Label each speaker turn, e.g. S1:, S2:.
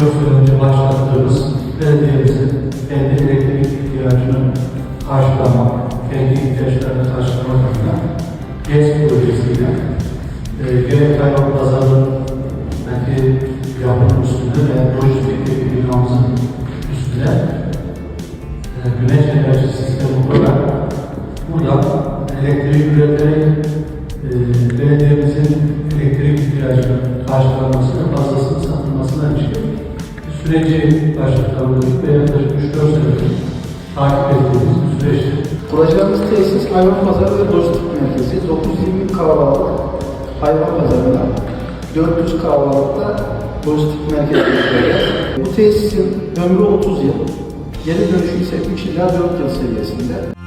S1: yıl önce başlattığımız belediyemizin kendi elektrik ihtiyacını karşılamak, kendi ihtiyaçlarını karşılamak adına GES projesiyle e, gerek hayvan pazarındaki yapının üstünde ve lojistikteki binamızın üstüne e, güneş enerji sistemi olarak buradan elektrik üreterek e, belediyemizin elektrik ihtiyacını karşılamasını süreci başlatıldık ve yaklaşık 3-4 senedir takip ettiğimiz bir süreçtir.
S2: Kuracağımız tesis hayvan pazarı ve lojistik merkezi. 920 kahvaltı hayvan pazarına, 400 kahvaltıda lojistik merkezi kuracağız. Bu tesisin ömrü 30 yıl, geri dönüşü ise 3 ila 4 yıl seviyesinde.